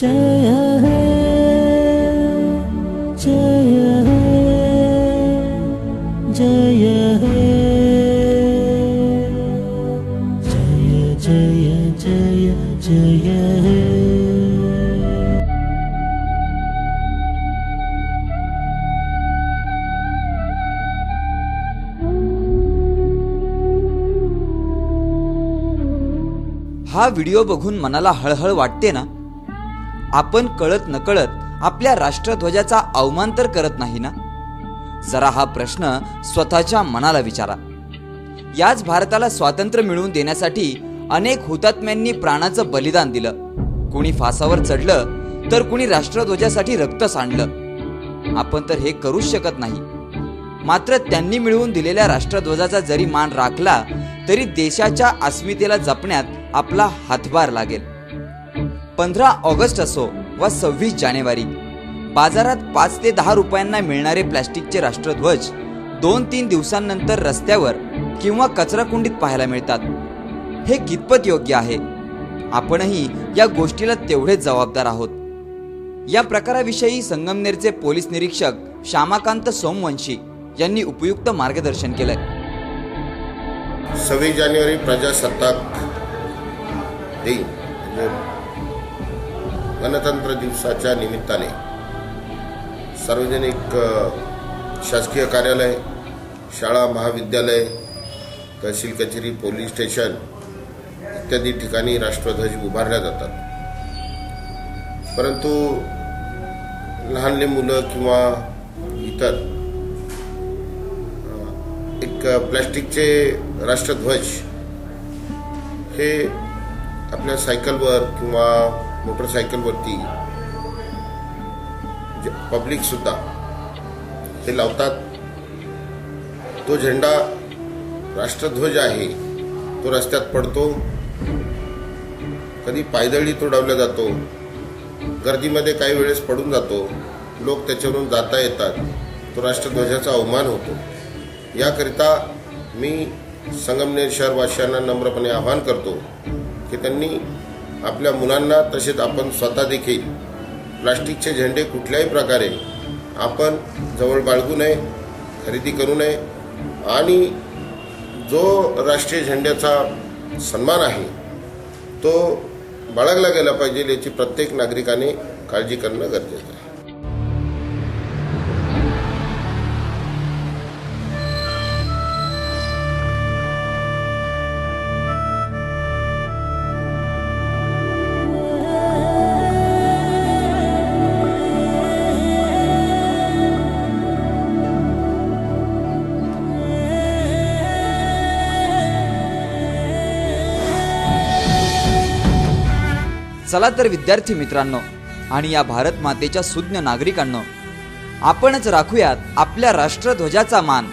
जय हे जय हे जय हे। जय जय जय जय हे। हा व्हिडिओ बघून मनाला हळहळ वाटते ना? आपण कळत नकळत आपल्या राष्ट्रध्वजाचा अवमान तर करत नाही ना? जरा हा प्रश्न स्वतःच्या मनाला विचारा. याच भारताला स्वातंत्र्य मिळवून देण्यासाठी अनेक हुतात्म्यांनी प्राणाचं बलिदान दिलं. कुणी फासावर चढलं तर कुणी राष्ट्रध्वजासाठी रक्त सांडलं. आपण तर हे करूच शकत नाही. मात्र त्यांनी मिळवून दिलेल्या राष्ट्रध्वजाचा जरी मान राखला तरी देशाच्या अस्मितेला जपण्यात आपला हातभार लागेल. पंधरा ऑगस्ट असो वा सव्वीस जानेवारी बाजारात पाच ते दहा रुपयांना मिळणारे प्लॅस्टिकचे राष्ट्रध्वज दोन तीन दिवसांनंतर रस्त्यावर किंवा कचराकुंडीत पाहायला मिळतात. हे कितपत योग्य आहे? आपणही या गोष्टीला तेवढेच जबाबदार आहोत. या प्रकाराविषयी संगमनेरचे पोलीस निरीक्षक श्यामाकांत सोमवंशी यांनी उपयुक्त मार्गदर्शन केलंय. सव्वीस जानेवारी प्रजासत्ताक दिन म्हणजे गणतंत्र दिवसाच्या निमित्ताने सार्वजनिक शासकीय कार्यालय शाळा महाविद्यालय तहसील कचेरी पोलीस स्टेशन इत्यादी ठिकाणी राष्ट्रध्वज उभारल्या जातात. परंतु लहानले मुलं किंवा इतर एक प्लॅस्टिकचे राष्ट्रध्वज हे आपल्या सायकलवर किंवा मोटरसायकलवरती पब्लिक सुद्धा लावतात. तो झेंडा राष्ट्रध्वज आहे तो रस्त्यात पडतो. कधी पायदळी तोडवला जातो. गर्दीमध्ये काही वेळेस पडून जातो. लोक त्याच्यावरून जाता येतात. तो राष्ट्रध्वजाचा अवमान होतो. याकरिता मी संगमनेर शहरवासियांना नम्रपणे आवाहन करतो की त्यांनी आपल्या मुलांना तसेच आपण स्वतः देखील प्लास्टिकचे झेंडे कुठल्याही प्रकारे आपण जवळ बाळगू नये खरेदी करू नये. आणि जो राष्ट्रीय झेंड्याचा सन्मान आहे तो बाळगला गेला पाहिजे याची प्रत्येक नागरिकाने काळजी करणं गरजेचं चला तर विद्यार्थी मित्रांनो आणि या भारत मातेच्या सुज्ञ नागरिकांनो आपणच राखूयात आपल्या राष्ट्रध्वजाचा मान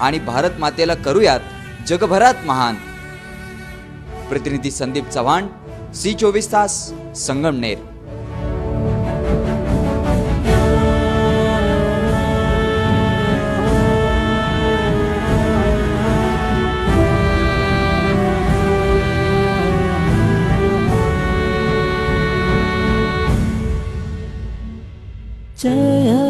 आणि भारत मातेला करूयात जगभरात महान. प्रतिनिधी संदीप चव्हाण सी चोवीस तास संगमनेर. जय